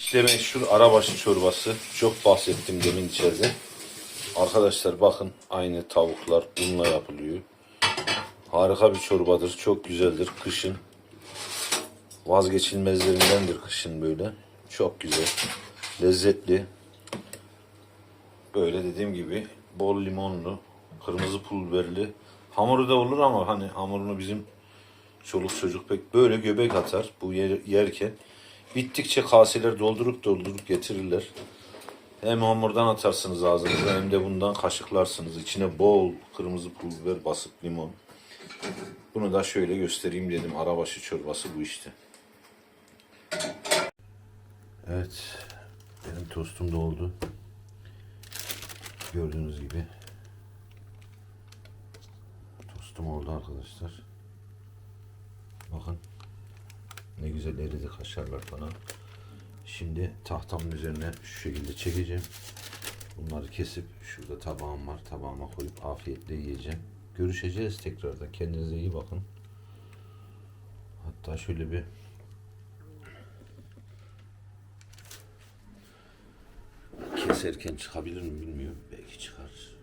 İşte meşhur arabaşı çorbası. Çok bahsettim demin içeride. Arkadaşlar bakın aynı tavuklar bununla yapılıyor. Harika bir çorbadır. Çok güzeldir. Kışın vazgeçilmezlerindendir kışın böyle. Çok güzel. Lezzetli. Böyle dediğim gibi bol limonlu, kırmızı pul biberli. Hamuru da olur ama hani hamurunu bizim çoluk çocuk pek böyle göbek atar bu yer, yerken. Bittikçe kaseler doldurup doldurup getirirler. Hem hamurdan atarsınız ağzınıza hem de bundan kaşıklarsınız. İçine bol kırmızı pul biber basıp limon. Bunu da şöyle göstereyim dedim. Arabaşı çorbası bu işte. Evet. Benim tostum da oldu. Gördüğünüz gibi. Tostum oldu arkadaşlar. Bakın. Ne güzel eridi kaşarlar falan. Şimdi tahtamın üzerine şu şekilde çekeceğim. Bunları kesip şurada tabağım var. Tabağıma koyup afiyetle yiyeceğim. Görüşeceğiz tekrardan. Kendinize iyi bakın. Hatta şöyle bir keserken çıkabilir mi bilmiyorum. Belki çıkar.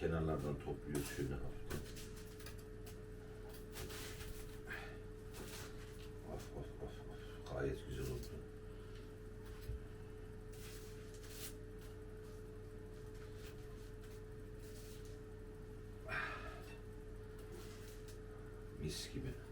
Kenarlardan topluyoruz şöyle hafiften. Of of of of. Gayet güzel oldu. Mis gibi.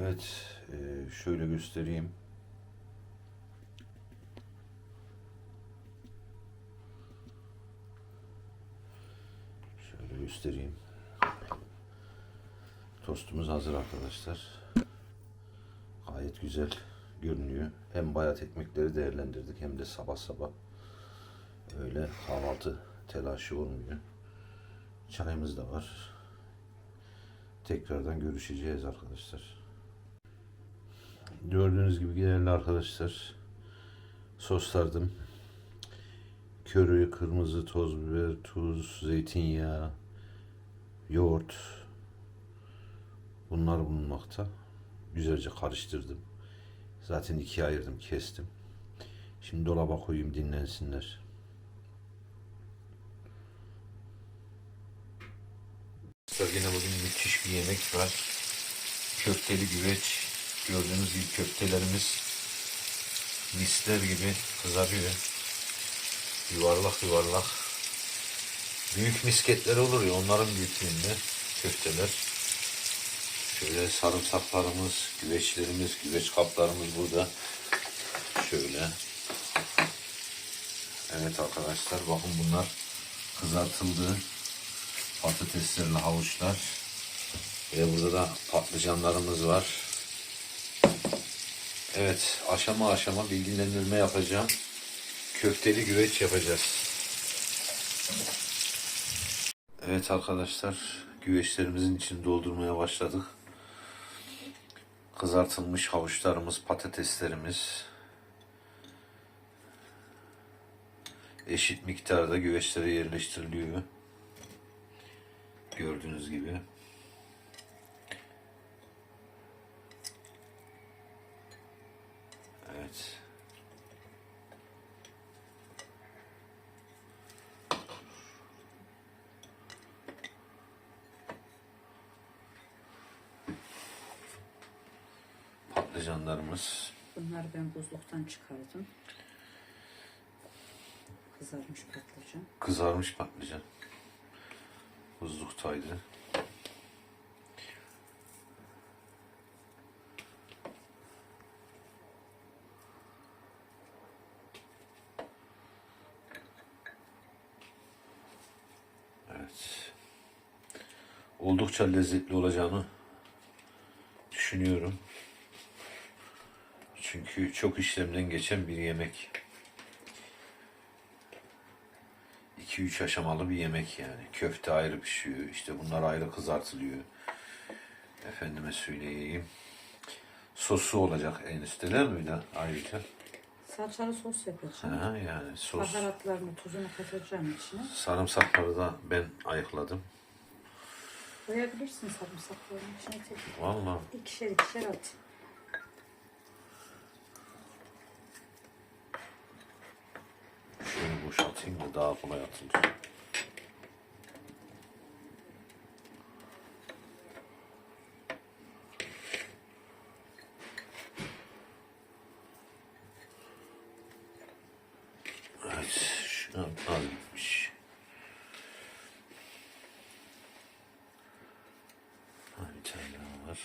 Evet, eee, şöyle göstereyim. Şöyle göstereyim. Tostumuz hazır arkadaşlar. Gayet güzel görünüyor. Hem bayat ekmekleri değerlendirdik hem de sabah sabah öyle kahvaltı telaşı olmuyor. Çayımız da var. Tekrardan görüşeceğiz arkadaşlar. Gördüğünüz gibi değerli arkadaşlar soslardım. Körü, kırmızı toz biber, tuz, zeytinyağı, yoğurt, Bunlar bulunmakta. Güzelce karıştırdım. Zaten ikiye ayırdım, kestim. Şimdi dolaba koyayım dinlensinler. Yine bugün müthiş bir yemek var. Köfteli güveç. Gördüğünüz gibi köftelerimiz misler gibi kızarıyor. Yuvarlak yuvarlak. Büyük misketler olur ya onların büyüklüğünde köfteler. Şöyle sarımsaklarımız, güveçlerimiz, güveç kaplarımız burada. Şöyle. Evet arkadaşlar bakın bunlar kızartıldı. Patateslerle havuçlar. Ve burada da patlıcanlarımız var. Evet aşama aşama bilgilendirme yapacağım. Köfteli güveç yapacağız. Evet arkadaşlar güveçlerimizin içini doldurmaya başladık kızartılmış havuçlarımız, patateslerimiz eşit miktarda güveçlere yerleştiriliyor. Gördüğünüz gibi. Evet. Patlıcanlarımız. Bunları ben buzluktan çıkardım. Kızarmış patlıcan. Kızarmış patlıcan. Buzluktaydı. Evet. Oldukça lezzetli olacağını düşünüyorum. Çünkü çok işlemden geçen bir yemek. 2-3 aşamalı bir yemek yani. Köfte ayrı pişiyor. işte bunlar ayrı kızartılıyor. Efendime söyleyeyim. Sosu olacak en üstte değil mi ayrıca? Salçalı sos yapacağım. Ha, yani sos. Baharatlarını, tuzunu katacağım içine. Sarımsakları da ben ayıkladım. Koyabilirsin sarımsaklarını içine tek. Vallahi İkişer ikişer at. şöyle boşaltayım da daha kolay atılır. Evet, şunu almış. Ha, bir tane daha var.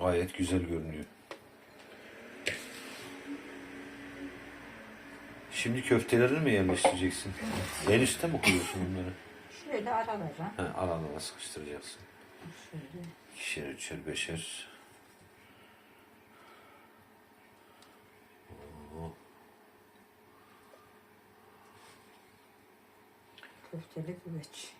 Gayet güzel görünüyor. Şimdi köfteleri mi yerleştireceksin? En üstte mi koyuyorsun bunları? Şöyle aralara. He, aralara sıkıştıracaksın. Şöyle. İkişer, üçer, beşer. Köfteli güveç.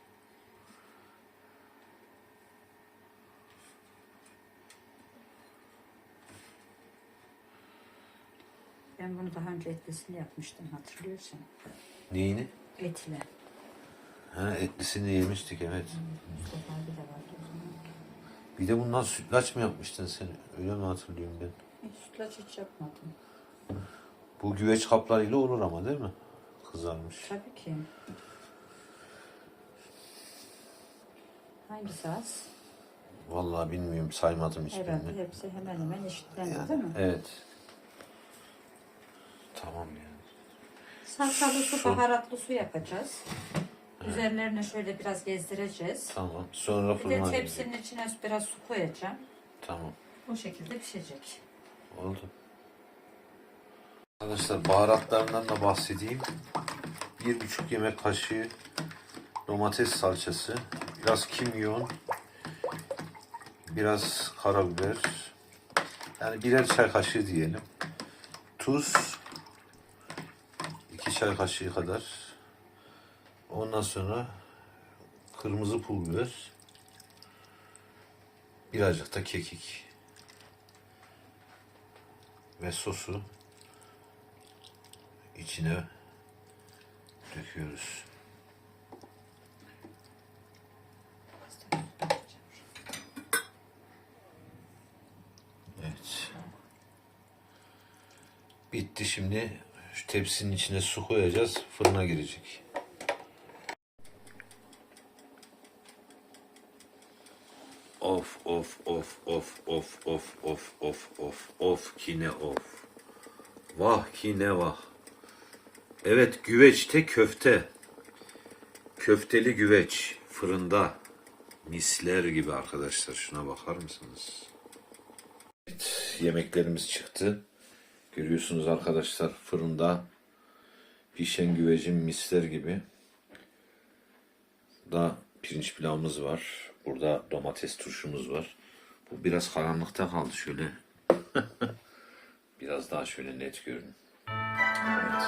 Ben bunu daha önce etlisini yapmıştım hatırlıyorsan. Neyini? Etle. Ha, etlisini yemiştik evet. Zaman. Bir de bundan sütlaç mı yapmıştın sen? Öyle mi hatırlıyorum ben? Hiç sütlaç hiç yapmadım. Bu güveç kaplarıyla olur ama değil mi? Kızarmış. Tabii ki. Hangisi az? Vallahi bilmiyorum saymadım hiçbirini. Herhalde hepsi hemen hemen eşitlendi değil mi? Evet. Tamam yani. Salçalı su, baharatlı su yapacağız. Üzerlerine şöyle biraz gezdireceğiz. Tamam. Sonra Bir de fırına tepsinin gidecek. içine biraz su koyacağım. Tamam. Bu şekilde pişecek. Oldu. Arkadaşlar baharatlarından da bahsedeyim. Bir buçuk yemek kaşığı domates salçası, biraz kimyon, biraz karabiber, yani birer çay kaşığı diyelim. Tuz, çay kaşığı kadar. Ondan sonra kırmızı pul biber, birazcık da kekik ve sosu içine döküyoruz. Evet. Bitti şimdi. Şu tepsinin içine su koyacağız. Fırına girecek. Of of of of of of of of of of ki ne of. Vah ki ne vah. Evet güveçte köfte. Köfteli güveç fırında. Misler gibi arkadaşlar. Şuna bakar mısınız? Evet, yemeklerimiz çıktı. Görüyorsunuz arkadaşlar fırında pişen güvecin misler gibi. Da pirinç pilavımız var. Burada domates turşumuz var. Bu biraz karanlıkta kaldı şöyle. biraz daha şöyle net görün. Evet.